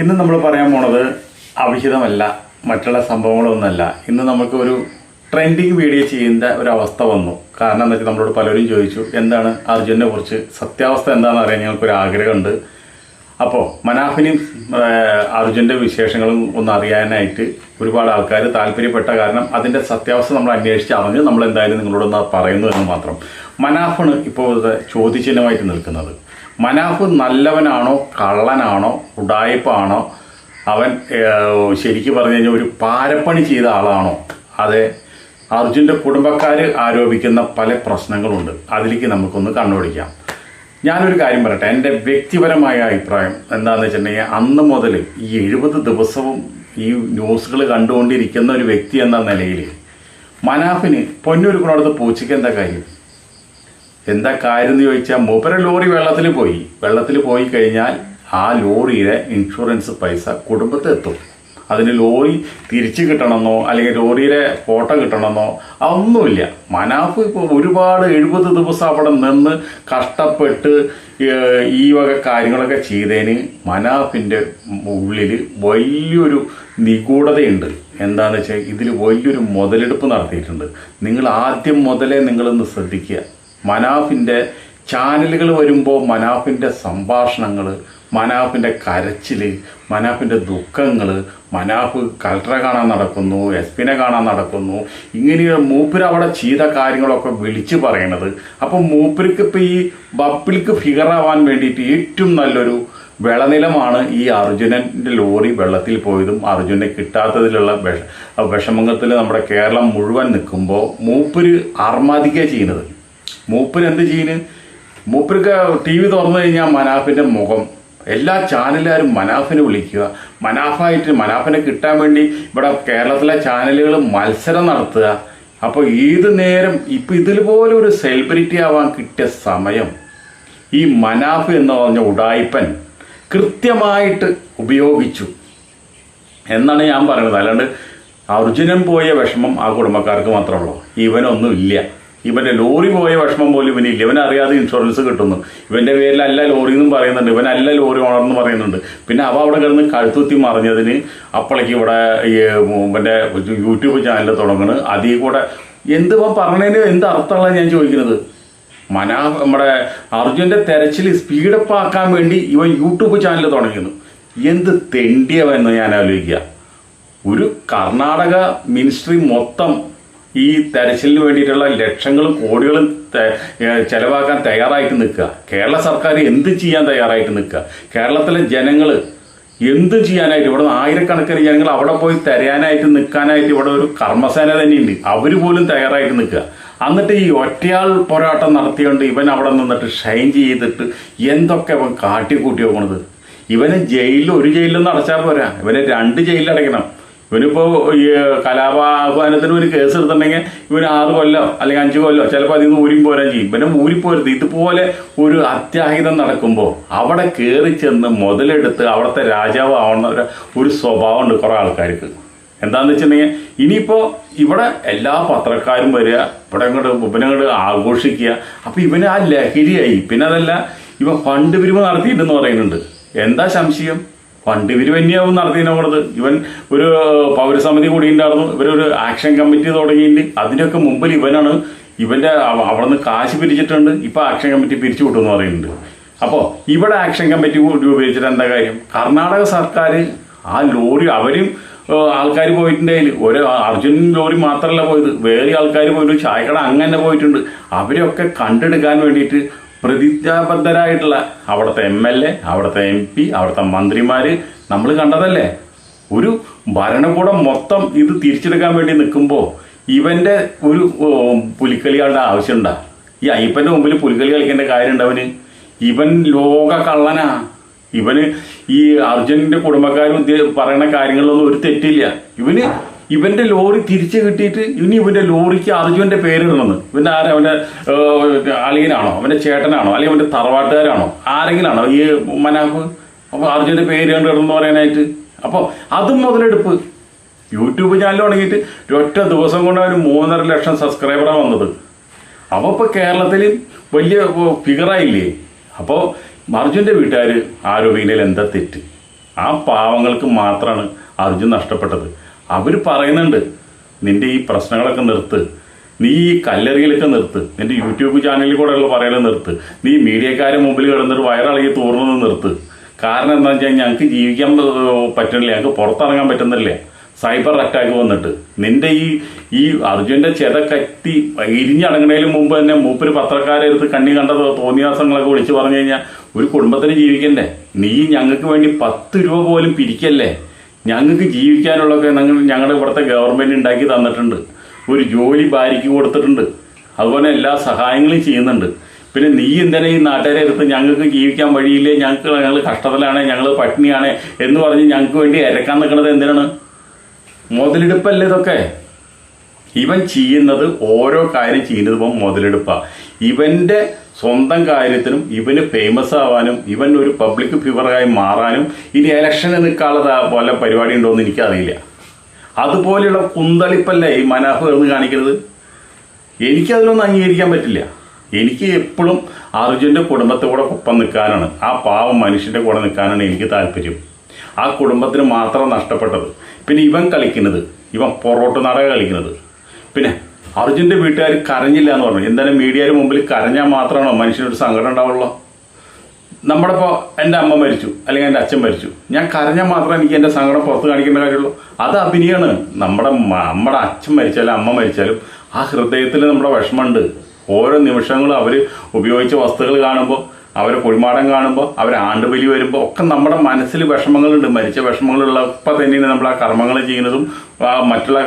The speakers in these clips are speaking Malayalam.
ഇന്ന് നമ്മൾ പറയാൻ പോണത് അവിഹിതമല്ല മറ്റുള്ള സംഭവങ്ങളൊന്നുമല്ല. ഇന്ന് നമുക്ക് ഒരു ട്രെൻഡിങ് വീഡിയോ ചെയ്യുന്ന ഒരു അവസ്ഥ വന്നു. കാരണം എന്താ വെച്ചാൽ നമ്മളോട് പലരും ചോദിച്ചു എന്താണ് അർജുനെ കുറിച്ച്? സത്യാവസ്ഥ എന്താണെന്ന് അറിയാൻ ഞങ്ങൾക്കൊരു ആഗ്രഹമുണ്ട്. അപ്പോൾ മനാഫിനും അർജുന്റെ വിശേഷങ്ങളും ഒന്ന് അറിയാനായിട്ട് ഒരുപാട് ആൾക്കാർ താല്പര്യപ്പെട്ട കാരണം അതിന്റെ സത്യാവസ്ഥ നമ്മൾ അന്വേഷിച്ച് അറിഞ്ഞ് നമ്മൾ എന്തായാലും നിങ്ങളോടൊന്ന് പറയുന്നു എന്ന് മാത്രം. മനാഫാണ് ഇപ്പോൾ ചോദ്യചിഹ്നമായിട്ട് നിൽക്കുന്നത്. മനാഫ് നല്ലവനാണോ കള്ളനാണോ ഉടായ്പാണോ അവൻ ശരിക്ക് പറഞ്ഞു കഴിഞ്ഞാൽ ഒരു പാരപ്പണി ചെയ്ത ആളാണോ? അതെ. അർജുന്റെ കുടുംബക്കാർ ആരോപിക്കുന്ന പല പ്രശ്നങ്ങളുണ്ട്. അതിലേക്ക് നമുക്കൊന്ന് കണ്ടുപിടിക്കാം ഞാനൊരു കാര്യം പറയട്ടെ. എന്റെ വ്യക്തിപരമായ അഭിപ്രായം എന്താണെന്ന് വെച്ചിട്ടുണ്ടെങ്കിൽ അന്ന് മുതൽ ഈ എഴുപത് ദിവസവും ഈ ന്യൂസുകൾ കണ്ടുകൊണ്ടിരിക്കുന്ന ഒരു വ്യക്തി എന്ന നിലയിൽ മനാഫിന് പൊന്നൊരുക്കണോടത്ത് പൂച്ചയ്ക്ക് എന്താ കാര്യം? എന്താ കാര്യം എന്ന് ചോദിച്ചാൽ മൂപ്പര ലോറി വെള്ളത്തിൽ പോയി. വെള്ളത്തിൽ പോയി കഴിഞ്ഞാൽ ആ ലോറിയുടെ ഇൻഷുറൻസ് പൈസ കുടുംബത്തിൽ എത്തും. അതിന് ലോറി തിരിച്ചു കിട്ടണമെന്നോ അല്ലെങ്കിൽ ലോറിയിലെ ഫോട്ടോ കിട്ടണമെന്നോ അതൊന്നുമില്ല. മനാഫ് ഇപ്പോൾ ഒരുപാട് എഴുപത് ദിവസം അവിടെ നിന്ന് കഷ്ടപ്പെട്ട് ഈ വക കാര്യങ്ങളൊക്കെ ചെയ്തതിന് മനാഫിന്റെ ഉള്ളിൽ വലിയൊരു നിഗൂഢതയുണ്ട്. എന്താണെന്ന് വെച്ചാൽ ഇതിൽ വലിയൊരു മുതലെടുപ്പ് നടത്തിയിട്ടുണ്ട്. നിങ്ങൾ ആദ്യം മുതലേ നിങ്ങളൊന്ന് ശ്രദ്ധിക്കുക. മനാഫിന്റെ ചാനലുകൾ വരുമ്പോൾ മനാഫിന്റെ സംഭാഷണങ്ങൾ മനാഫിന്റെ കരച്ചിൽ മനാഫിന്റെ ദുഃഖങ്ങൾ മനാഫ് കലക്ടറെ കാണാൻ നടക്കുന്നു എസ് പിനെ കാണാൻ നടക്കുന്നു ഇങ്ങനെ മൂപ്പര് അവിടെ ചെയ്ത കാര്യങ്ങളൊക്കെ വിളിച്ചു പറയണത്. അപ്പം മൂപ്പർക്ക് ഇപ്പം ഈ ബപ്പിൾക്ക് ഫിഗർ ആവാൻ വേണ്ടിയിട്ട് ഏറ്റവും നല്ലൊരു വിളനിലമാണ് ഈ അർജുനന്റെ ലോറി വെള്ളത്തിൽ പോയതും അർജുനെ കിട്ടാത്തതിലുള്ള വിഷ വിഷമത്തിൽ നമ്മുടെ കേരളം മുഴുവൻ നിൽക്കുമ്പോൾ മൂപ്പര് അർമാദിക്കുക ചെയ്യുന്നത്. മൂപ്പര് എന്ത് ചെയ്യുന്നു മൂപ്പർക്ക് ടി വി തുറന്നു കഴിഞ്ഞാൽ മനാഫിന്റെ മുഖം. എല്ലാ ചാനലുകാരും മനാഫിനെ വിളിക്കുക. മനാഫായിട്ട് മനാഫിനെ കിട്ടാൻ വേണ്ടി ഇവിടെ കേരളത്തിലെ ചാനലുകൾ മത്സരം നടത്തുക. അപ്പോൾ ഏത് നേരം ഇപ്പം ഇതുപോലെ ഒരു സെലിബ്രിറ്റി ആവാൻ കിട്ടിയ സമയം. ഈ മനാഫ് എന്ന് പറഞ്ഞ ഉടായിപ്പൻ കൃത്യമായിട്ട് ഉപയോഗിച്ചു. എന്നാണ് ഞാൻ പറയുന്നത്. അല്ലാണ്ട് അർജുനൻ പോയ വിഷമം ആ കുടുംബക്കാർക്ക് മാത്രമുള്ളൂ ഇവനൊന്നും ഇല്ല. ഇവന്റെ ലോറി പോയ വിഷമം പോലും ഇവനില്ല ഇവനറിയാതെ ഇൻഷുറൻസ് കിട്ടുന്നു. ഇവന്റെ പേരിലല്ല ലോറി എന്നും പറയുന്നുണ്ട്. ഇവനല്ല ലോറി ഓണർ എന്ന് പറയുന്നുണ്ട്. പിന്നെ അവ അവിടെ കിടന്ന് കഴുത്തുത്തി മറിഞ്ഞതിന് അപ്പോഴേക്ക് ഇവിടെ ഈ ഇവന്റെ യൂട്യൂബ് ചാനൽ തുടങ്ങണ്. അതിൽ കൂടെ എന്ത് ഇവൻ പറഞ്ഞതിന് എന്ത് അർത്ഥമുള്ള ഞാൻ ചോദിക്കുന്നത്? മനാ നമ്മുടെ അർജുന്റെ തെരച്ചിൽ സ്പീഡപ്പ് ആക്കാൻ വേണ്ടി ഇവൻ യൂട്യൂബ് ചാനൽ തുടങ്ങിയിരുന്നു. എന്ത് തെണ്ടിയവെന്ന് ഞാൻ ആലോചിക്കുക. ഒരു കർണാടക മിനിസ്ട്രി മൊത്തം ഈ തെരച്ചിലിന് വേണ്ടിയിട്ടുള്ള ലക്ഷങ്ങളും കോടികളും ചെലവാക്കാൻ തയ്യാറായിട്ട് നിൽക്കുക. കേരള സർക്കാർ എന്ത് ചെയ്യാൻ തയ്യാറായിട്ട് നിൽക്കുക? കേരളത്തിലെ ജനങ്ങൾ എന്ത് ചെയ്യാനായിട്ട് ഇവിടെ നിന്ന് ആയിരക്കണക്കിന് ജനങ്ങൾ അവിടെ പോയി തരാനായിട്ട് നിൽക്കാനായിട്ട് ഇവിടെ ഒരു കർമ്മസേന തന്നെയുണ്ട്. അവർ പോലും തയ്യാറായിട്ട് നിൽക്കുക. എന്നിട്ട് ഈ ഒറ്റയാൾ പോരാട്ടം നടത്തിയോണ്ട് ഇവൻ അവിടെ നിന്നിട്ട് ഷൈൻ ചെയ്തിട്ട് എന്തൊക്കെ ഇവൻ കാട്ടിക്കൂട്ടി പോകണത് ഇവനെ ജയിലിൽ ഒരു ജയിലിലൊന്നും അടച്ചാൽ പോരാ. ഇവനെ രണ്ട് ജയിലിൽ അടയ്ക്കണം. ഇവനിപ്പോൾ ഈ കലാപാഹ്വാനത്തിന് ഒരു കേസ് എടുത്തിട്ടുണ്ടെങ്കിൽ ഇവന് ആറ് കൊല്ലോ അല്ലെങ്കിൽ അഞ്ച് കൊല്ലോ ചിലപ്പോൾ അതിൽ നിന്ന് ഊരി പോരാൻ ചെയ്യും. ഇവനെ ഊരിപ്പോരുത് ഇതുപോലെ ഒരു അത്യാഹിതം നടക്കുമ്പോൾ അവിടെ കയറി ചെന്ന് മുതലെടുത്ത് അവിടുത്തെ രാജാവ് ആവുന്ന ഒരു- സ്വഭാവം സ്വഭാവമുണ്ട് കുറേ ആൾക്കാർക്ക്. എന്താന്ന് വെച്ചിട്ടുണ്ടെങ്കിൽ ഇനിയിപ്പോൾ ഇവിടെ എല്ലാ പത്രക്കാരും വരിക ഇവിടെ അങ്ങോട്ട് ഇവനങ്ങോട്ട് ആഘോഷിക്കുക. അപ്പോൾ ഇവന് ആ ലഹരിയായി. പിന്നെ അതല്ല ഇവ ഫണ്ട് പിരിവ് നടത്തിയിട്ടെന്ന് പറയുന്നുണ്ട്. എന്താ സംശയം? ഫണ്ട് ഇവർ വന്യാവും നടത്തിയിട്ടുള്ളത് ഇവൻ ഒരു പൗരസമിതി കൂടി ഉണ്ടായിരുന്നു ഇവരൊരു ആക്ഷൻ കമ്മിറ്റി തുടങ്ങിയിട്ട് അതിനൊക്കെ മുമ്പിൽ ഇവനാണ് ഇവന്റെ അവ- അവിടെ നിന്ന് കാശ് പിരിച്ചിട്ടുണ്ട്. ഇപ്പൊ ആക്ഷൻ കമ്മിറ്റി പിരിച്ചു വിട്ടെന്ന് പറയുന്നുണ്ട്. അപ്പോൾ ഇവിടെ ആക്ഷൻ കമ്മിറ്റി രൂപീകരിച്ചിട്ട് എന്താ കാര്യം? കർണാടക സർക്കാർ ആ ലോറി അവരും ആൾക്കാർ പോയിട്ടുണ്ടെങ്കിൽ ഒരു അർജുൻ ലോറി മാത്രമല്ല പോയത്. വേറെ ആൾക്കാർ പോയിട്ട് ചായക്കട അങ്ങനെ പോയിട്ടുണ്ട്. അവരെയൊക്കെ കണ്ടെടുക്കാൻ വേണ്ടിയിട്ട് പ്രതിജ്ഞാബദ്ധരായിട്ടുള്ള അവിടുത്തെ എം എൽ എ അവിടുത്തെ എം പി അവിടുത്തെ മന്ത്രിമാർ നമ്മൾ കണ്ടതല്ലേ? ഒരു ഭരണകൂടം മൊത്തം ഇത് തിരിച്ചെടുക്കാൻ വേണ്ടി നിൽക്കുമ്പോൾ ഇവന്റെ ഒരു പുലിക്കളികളുടെ ആവശ്യം ആവശ്യമുണ്ടാ? ഈ അയ്യപ്പന്റെ മുമ്പിൽ പുലിക്കളി കളിക്കേണ്ട കാര്യമുണ്ട് അവന്? ഇവൻ ലോക കള്ളനാ. ഇവന് ഈ അർജുനന്റെ കുടുംബക്കാരും പറയുന്ന കാര്യങ്ങളിലൊന്നും ഒരു തെറ്റില്ല. ഇവന് ഇവന്റെ ലോറി തിരിച്ചു കിട്ടിയിട്ട് ഇനി ഇവന്റെ ലോറിക്ക് അർജുന്റെ പേരിടണമെന്ന് ഇവന്റെ ആരാ? അവന്റെ അളിയനാണോ? അവന്റെ ചേട്ടനാണോ? അല്ലെങ്കിൽ അവന്റെ തറവാട്ടുകാരാണോ? ആരെങ്കിലാണോ? ഈ മനാഫ്? അപ്പൊ അർജുന്റെ പേര് കണ്ട് പറയാനായിട്ട്. അപ്പോൾ അതും മുതലെടുപ്പ്. യൂട്യൂബ് ചാനൽ തുടങ്ങിയിട്ട് ഒറ്റ ദിവസം കൊണ്ട് അവന് മൂന്നര ലക്ഷം സബ്സ്ക്രൈബറാണ് വന്നത്. അപ്പോൾ ഇപ്പോൾ കേരളത്തിൽ വലിയ ഫിഗറായില്ലേ? അപ്പോൾ അർജുന്റെ വീട്ടുകാർ ആരോപിക്കുന്നതിൽ എന്താ തെറ്റ്? ആ പാവങ്ങൾക്ക് മാത്രമാണ് അർജുൻ നഷ്ടപ്പെട്ടത്. അവർ പറയുന്നുണ്ട് നിന്റെ ഈ പ്രശ്നങ്ങളൊക്കെ നിർത്ത്. നീ ഈ കല്ലെറിയലൊക്കെ നിർത്ത്. നിന്റെ യൂട്യൂബ് ചാനലിൽ കൂടെ ഉള്ള പറയൽ നിർത്ത്. നീ മീഡിയക്കാരെ മുമ്പിൽ കിടന്നിട്ട് വയറിളകി തൂർന്നത് നിർത്ത്. കാരണം എന്താ വെച്ചാൽ ഞങ്ങൾക്ക് ജീവിക്കാൻ പറ്റുന്നില്ല. ഞങ്ങൾക്ക് പുറത്തിറങ്ങാൻ പറ്റുന്നില്ല. സൈബർ അറ്റാക്ക് വന്നിട്ട്. നിന്റെ ഈ ഈ അർജുന്റെ ചെത കത്തി ഇരിഞ്ഞടങ്ങുന്നതിന് മുമ്പ് തന്നെ മൂപ്പര് പത്രക്കാരെ എടുത്ത് കണ്ണി കണ്ടത് തോന്നിയാസങ്ങളൊക്കെ വിളിച്ചു പറഞ്ഞു കഴിഞ്ഞാൽ ഒരു കുടുംബത്തിന് ജീവിക്കണ്ടേ? നീ ഞങ്ങൾക്ക് വേണ്ടി പത്ത് രൂപ പോലും പിരിക്കല്ലേ? ഞങ്ങൾക്ക് ജീവിക്കാനുള്ളതൊക്കെ ഞങ്ങൾ ഞങ്ങളുടെ ഇവിടുത്തെ ഗവൺമെന്റ് ഉണ്ടാക്കി തന്നിട്ടുണ്ട്. ഒരു ജോലി ഭാര്യയ്ക്ക് കൊടുത്തിട്ടുണ്ട്. അതുപോലെ എല്ലാ സഹായങ്ങളും ചെയ്യുന്നുണ്ട്. പിന്നെ നീ എന്തിനാ ഈ നാട്ടുകാരെ എടുത്ത് ഞങ്ങൾക്ക് ജീവിക്കാൻ വഴിയില്ലേ? ഞങ്ങൾക്ക് ഞങ്ങൾ കഷ്ടത്തിലാണ് ഞങ്ങൾ പട്ടിണിയാണ് എന്ന് പറഞ്ഞ് ഞങ്ങൾക്ക് വേണ്ടി ഇരക്കാൻ നിൽക്കുന്നത് എന്തിനാണ്? മുതലെടുപ്പല്ലേ ഇതൊക്കെ? ഇവൻ ചെയ്യുന്നത് ഓരോ കാര്യം ചെയ്യുന്നത് ഇപ്പം മുതലെടുപ്പാണ് ഇവന്റെ സ്വന്തം കാര്യത്തിനും ഇവന് ഫേമസ് ആവാനും ഇവൻ ഒരു പബ്ലിക് ഫിഗറായി മാറാനും ഇനി ഇലക്ഷന് നിൽക്കാനുള്ള പോലെ പരിപാടി ഉണ്ടോ എന്ന് എനിക്കറിയില്ല. അതുപോലെയുള്ള കുന്തളിപ്പല്ലേ ഈ മനാഫ് എന്ന് കാണിക്കുന്നത്? എനിക്കതിനൊന്നും അംഗീകരിക്കാൻ പറ്റില്ല. എനിക്ക് എപ്പോഴും അർജുന്റെ കുടുംബത്തെ കൂടെ ഒപ്പം നിൽക്കാനാണ്. ആ പാവം മനുഷ്യന്റെ കൂടെ നിൽക്കാനാണ് എനിക്ക് താല്പര്യം. ആ കുടുംബത്തിന് മാത്രം നഷ്ടപ്പെട്ടത്. പിന്നെ ഇവൻ കളിക്കുന്നത് ഇവൻ പൊറോട്ട് നാടകം കളിക്കുന്നത്. പിന്നെ അർജുന്റെ വീട്ടുകാർ കരഞ്ഞില്ല എന്ന് പറഞ്ഞു. എന്തായാലും മീഡിയയുടെ മുമ്പിൽ കരഞ്ഞാൽ മാത്രമാണോ മനുഷ്യനൊരു സങ്കടം ഉണ്ടാവുള്ളൂ? നമ്മുടെ ഇപ്പോൾ എന്റെ അമ്മ മരിച്ചു അല്ലെങ്കിൽ എന്റെ അച്ഛൻ മരിച്ചു. ഞാൻ കരഞ്ഞാൽ മാത്രമേ എനിക്ക് എന്റെ സങ്കടം പുറത്ത് കാണിക്കേണ്ട കാര്യമുള്ളൂ. അത് അഭിനയമാണ് നമ്മുടെ നമ്മുടെ അച്ഛൻ മരിച്ചാലും അമ്മ മരിച്ചാലും ആ ഹൃദയത്തിൽ നമ്മുടെ വിഷമമുണ്ട്. ഓരോ നിമിഷങ്ങളും അവർ ഉപയോഗിച്ച വസ്തുക്കൾ കാണുമ്പോൾ അവരെ കുഴിമാടം കാണുമ്പോൾ അവർ ആണ്ടുബലി വരുമ്പോൾ ഒക്കെ നമ്മുടെ മനസ്സിൽ വിഷമങ്ങളുണ്ട്. മരിച്ച വിഷമങ്ങളുള്ളപ്പോൾ തന്നെയാണ് നമ്മൾ ആ കർമ്മങ്ങൾ ചെയ്യുന്നതും മറ്റുള്ള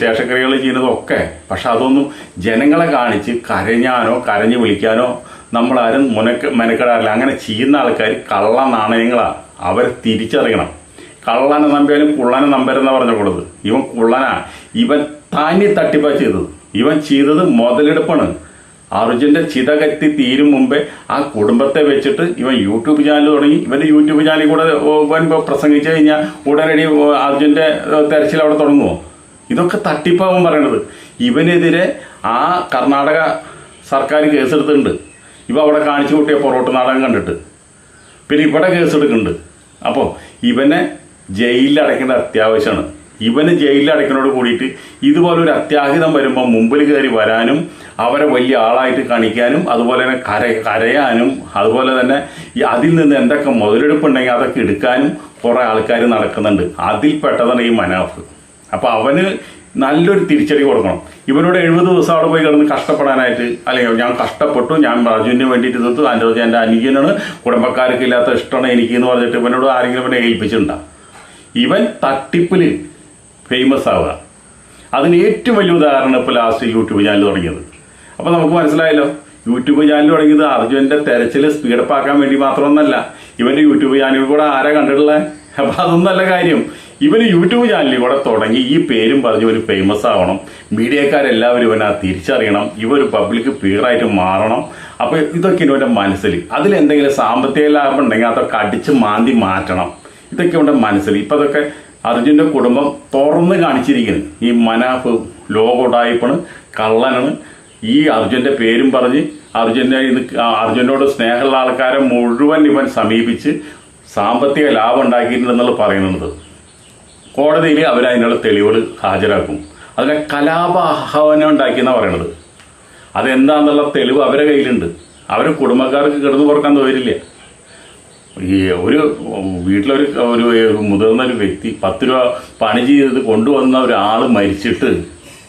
ശേഷക്രിയകൾ ചെയ്യുന്നതും ഒക്കെ. പക്ഷെ അതൊന്നും ജനങ്ങളെ കാണിച്ച് കരഞ്ഞാനോ കരഞ്ഞു വിളിക്കാനോ നമ്മളാരും മുനക്ക് മെനക്കെടാറില്ല. അങ്ങനെ ചെയ്യുന്ന ആൾക്കാർ കള്ള നാണയങ്ങളാണ് അവരെ തിരിച്ചറിയണം. കള്ളനെ നമ്പിയാലും കുള്ളനെ നമ്പരെന്ന് പറഞ്ഞ കൊടുത്തത്. ഇവൻ കുള്ളനാ. ഇവൻ താനി തട്ടിപ്പാ ചെയ്തത്. ഇവൻ ചെയ്തത് മുതലെടുപ്പാണ്. അർജുന്റെ ചിത കത്തി തീരും മുമ്പേ ആ കുടുംബത്തെ വെച്ചിട്ട് ഇവൻ യൂട്യൂബ് ചാനൽ തുടങ്ങി. ഇവന്റെ യൂട്യൂബ് ചാനലിൽ കൂടെ ഇവൻ പ്രസംഗിച്ചു കഴിഞ്ഞാൽ ഉടനടി അർജുന്റെ തെരച്ചിൽ അവിടെ തുടങ്ങുമോ ഇതൊക്കെ തട്ടിപ്പാവൻ പറയണത്. ഇവനെതിരെ ആ കർണാടക സർക്കാർ കേസെടുത്തിട്ടുണ്ട്. ഇവ അവിടെ കാണിച്ചു കൂട്ടിയ പൊറോട്ട് നാടകം കണ്ടിട്ട്. പിന്നെ ഇവിടെ കേസെടുക്കുന്നുണ്ട്. അപ്പോൾ ഇവനെ ജയിലിൽ അടയ്ക്കേണ്ട അത്യാവശ്യമാണ്. ഇവന് ജയിലിൽ അടയ്ക്കുന്നതോട് കൂടിയിട്ട് ഇതുപോലെ ഒരു അത്യാഹിതം വരുമ്പോൾ മുമ്പിൽ കയറി വരാനും അവരെ വലിയ ആളായിട്ട് കാണിക്കാനും അതുപോലെ തന്നെ കര കരയാനും അതുപോലെ തന്നെ ഈ അതിൽ നിന്ന് എന്തൊക്കെ മുതലെടുപ്പുണ്ടെങ്കിൽ അതൊക്കെ എടുക്കാനും കുറേ ആൾക്കാർ നടക്കുന്നുണ്ട്. അതിൽ പെട്ടതാണ് ഈ മനാഫ്. അപ്പോൾ അവന് നല്ലൊരു തിരിച്ചടി കൊടുക്കണം. ഇവനോട് എഴുപത് ദിവസം അവിടെ പോയി കിടന്ന് കഷ്ടപ്പെടാനായിട്ട് അല്ലെങ്കിൽ ഞാൻ കഷ്ടപ്പെട്ടു ഞാൻ രാജുവിന് വേണ്ടിയിട്ട് തീർത്തു അതിന്റെ എന്റെ അനുജനാണ് കുടുംബക്കാർക്ക് ഇല്ലാത്ത ഇഷ്ടമാണ് എനിക്ക് എന്ന് പറഞ്ഞിട്ട് ഇവനോട് ആരെങ്കിലും ഇവനെ ഏൽപ്പിച്ചിട്ടുണ്ടാകും ഇവൻ തട്ടിപ്പിൽ ഫേമസ് ആവുക അതിന് ഏറ്റവും വലിയ ഉദാഹരണം ഇപ്പോൾ ലാസ്റ്റ് യൂട്യൂബ് ചാനൽ തുടങ്ങിയത്. അപ്പോൾ നമുക്ക് മനസ്സിലായല്ലോ യൂട്യൂബ് ചാനൽ തുടങ്ങിയത് അർജുന്റെ തെരച്ചിൽ സ്പീഡപ്പ് ആക്കാൻ വേണ്ടി മാത്രമൊന്നല്ല. ഇവന്റെ യൂട്യൂബ് ചാനലിൽ കൂടെ ആരാ കണ്ടിട്ടുള്ളത് അപ്പോൾ അതൊന്നല്ല കാര്യം. ഇവൻ യൂട്യൂബ് ചാനലിൽ കൂടെ തുടങ്ങി ഈ പേരും പറഞ്ഞ് ഒരു ഫേമസ് ആവണം. മീഡിയക്കാരെല്ലാവരും ഇവനെ തിരിച്ചറിയണം. ഇവ ഒരു പബ്ലിക് ഫിഗറായിട്ട് മാറണം. അപ്പോൾ ഇതൊക്കെ ഇവന്റെ മനസ്സിൽ. അതിലെന്തെങ്കിലും സാമ്പത്തിക ലാഭം ഉണ്ടെങ്കിൽ അതൊക്കെ അടിച്ച് മാന്തി മാറ്റണം. ഇതൊക്കെ ഇവന്റെ മനസ്സിൽ. ഇപ്പം അതൊക്കെ അർജുന്റെ കുടുംബം തുറന്ന് കാണിച്ചിരിക്കുന്നു. ഈ മനാഫ് ലോകോടായ്പണ് കള്ളനാണ്. ഈ അർജുന്റെ പേരും പറഞ്ഞ് അർജുന്റെ ഇത് അർജുനോട് സ്നേഹമുള്ള ആൾക്കാരെ മുഴുവൻ ഇവൻ സമീപിച്ച് സാമ്പത്തിക ലാഭം ഉണ്ടാക്കിയിട്ടുണ്ടെന്നുള്ള പറയുന്നത്. കോടതിയിൽ അവരതിനുള്ള തെളിവുകൾ ഹാജരാക്കും. അതിനെ കലാപാഹ്വാനം ഉണ്ടാക്കിയെന്നാണ് പറയണത്. അതെന്താന്നുള്ള തെളിവ് അവരെ കയ്യിലുണ്ട്. അവർ കുടുംബക്കാർക്ക് കിടന്നു പുറക്കാൻ തോരില്ല ഈ ഒരു വീട്ടിലൊരു ഒരു മുതിർന്ന ഒരു വ്യക്തി പത്ത് രൂപ പണി ചെയ്ത് കൊണ്ടുവന്ന ഒരാൾ മരിച്ചിട്ട്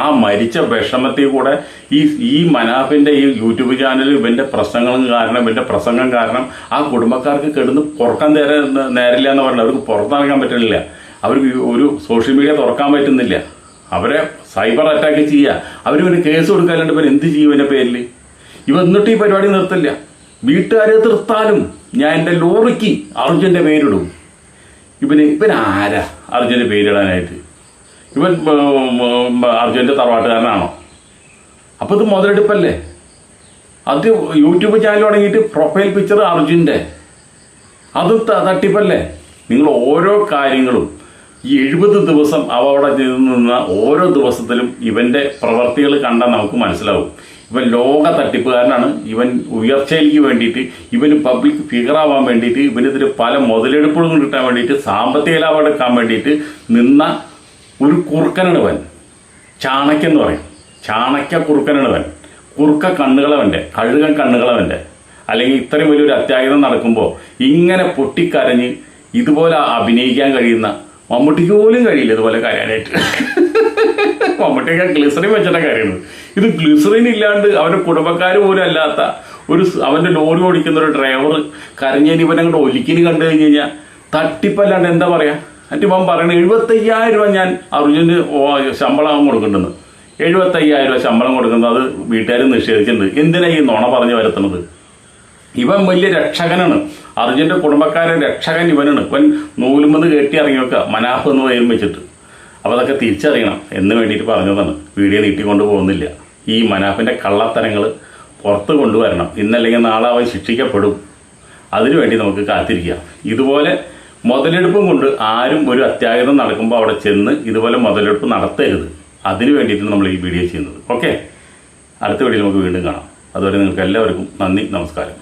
ആ മരിച്ച വിഷമത്തിൽ കൂടെ ഈ ഈ മനാഫിന്റെ ഈ യൂട്യൂബ് ചാനൽ ഇവന്റെ പ്രശ്നങ്ങളും കാരണം ഇവന്റെ പ്രസംഗം കാരണം ആ കുടുംബക്കാർക്ക് കിടന്ന് പുറക്കാൻ നേരെ നേരില്ല എന്ന് പറഞ്ഞാൽ അവർക്ക് പുറത്തിറങ്ങാൻ പറ്റുന്നില്ല. അവർക്ക് ഒരു സോഷ്യൽ മീഡിയ തുറക്കാൻ പറ്റുന്നില്ല. അവരെ സൈബർ അറ്റാക്ക് ചെയ്യുക അവർ ഇവന് കേസ് കൊടുക്കാനുണ്ട്. ഇവൻ എന്ത് ചെയ്യും ഇവന്റെ പേരിൽ ഇവ എന്നിട്ട് ഈ പരിപാടി നിർത്തില്ല. വീട്ടുകാരെ തീർത്താലും ഞാൻ എന്റെ ലോറിക്ക് അർജുന്റെ പേരിടും. ഇവന് ഇവൻ ആരാ അർജുന്റെ പേരിടാനായിട്ട്? ഇവൻ അർജുന്റെ തറവാട്ടുകാരനാണോ? അപ്പോൾ ഇത് മുതലെടുപ്പല്ലേ? അത് യൂട്യൂബ് ചാനൽ തുടങ്ങിയിട്ട് പ്രൊഫൈൽ പിക്ചർ അർജുന്റെ. അത് തട്ടിപ്പല്ലേ? നിങ്ങൾ ഓരോ കാര്യങ്ങളും ഈ എഴുപത് ദിവസം അവ അവിടെ നിന്ന ഓരോ ദിവസത്തിലും ഇവന്റെ പ്രവർത്തികൾ കണ്ടാൽ നമുക്ക് മനസ്സിലാവും. ഇവൻ ലോക തട്ടിപ്പുകാരനാണ്. ഇവൻ ഉയർച്ചയിലേക്ക് വേണ്ടിയിട്ട് ഇവന് പബ്ലിക് ഫിഗർ ആവാൻ വേണ്ടിയിട്ട് ഇവനെതിരെ പല മുതലെടുപ്പുകളും കിട്ടാൻ വേണ്ടിയിട്ട് സാമ്പത്തിക ലാഭം എടുക്കാൻ വേണ്ടിയിട്ട് നിന്ന ഒരു കുറുക്കനാണ് ഇവൻ. ചാണക്യം എന്ന് പറയും. ചാണക്യ കുറുക്കനാണ് ഇവൻ. കുറുക്ക കണ്ണുകളവന്റെ കഴുകൻ കണ്ണുകളവന്റെ അല്ലെങ്കിൽ ഇത്രയും വലിയൊരു അത്യാഹിതം നടക്കുമ്പോൾ ഇങ്ങനെ പൊട്ടിക്കരഞ്ഞ് ഇതുപോലെ അഭിനയിക്കാൻ കഴിയുന്ന മമ്മൂട്ടിക്ക് പോലും കഴിയില്ല ഇതുപോലെ കരയാനായിട്ട്. മമ്മൂട്ടിയൊക്കെ ഗ്ലിസറിൻ വെച്ചിട്ട കാര്യമാണ്. ഇത് ഗ്ലിസറിൻ ഇല്ലാണ്ട് അവന്റെ കുടുംബക്കാർ പോലും അല്ലാത്ത ഒരു അവന്റെ ലോറി ഓടിക്കുന്ന ഒരു ഡ്രൈവർ കരഞ്ഞതിന് ഇവനെ അങ്ങോട്ട് ഒലിക്കിന് കണ്ടു കഴിഞ്ഞ് കഴിഞ്ഞാൽ തട്ടിപ്പല്ലാണ്ട് എന്താ പറയാ? എന്നിട്ട് ഇവൻ പറയണത് എഴുപത്തയ്യായിരം രൂപ ഞാൻ അർജുന് ശമ്പളം കൊടുക്കേണ്ടെന്ന് എഴുപത്തയ്യായിരം രൂപ ശമ്പളം കൊടുക്കുന്നത് അത് വീട്ടുകാർ നിഷേധിച്ചിട്ടുണ്ട്. എന്തിനാ ഈ നുണ പറഞ്ഞു വരുത്തുന്നത്? ഇവൻ വലിയ രക്ഷകനാണ്. അർജുന്റെ കുടുംബക്കാരൻ രക്ഷകൻ ഇവനാണ്. ഇവൻ നൂലുമെന്ന് കെട്ടി ഇറങ്ങി വെക്കുക. മനാഫ് എന്ന് പേരും വെച്ചിട്ട്. അപ്പോൾ അതൊക്കെ തിരിച്ചറിയണം. എന്ന് വേണ്ടിയിട്ട് പറഞ്ഞതാണ് വീഡിയോ നീട്ടിക്കൊണ്ട് പോകുന്നില്ല. ഈ മനാഫിന്റെ കള്ളത്തരങ്ങൾ പുറത്ത് കൊണ്ടുവരണം. ഇന്നല്ലെങ്കിൽ നാളെ അവൻ ശിക്ഷിക്കപ്പെടും. അതിനുവേണ്ടി നമുക്ക് കാത്തിരിക്കാം. ഇതുപോലെ മുതലെടുപ്പും കൊണ്ട് ആരും ഒരു അത്യാഹിതം നടക്കുമ്പോൾ അവിടെ ചെന്ന് ഇതുപോലെ മുതലെടുപ്പ് നടത്തരുത്. അതിനു വേണ്ടിയിട്ടാണ് നമ്മൾ ഈ വീഡിയോ ചെയ്യുന്നത്. ഓക്കെ? അടുത്ത വീഡിയോ നമുക്ക് വീണ്ടും കാണാം. അതുവരെ നിങ്ങൾക്ക് എല്ലാവർക്കും നന്ദി നമസ്കാരം.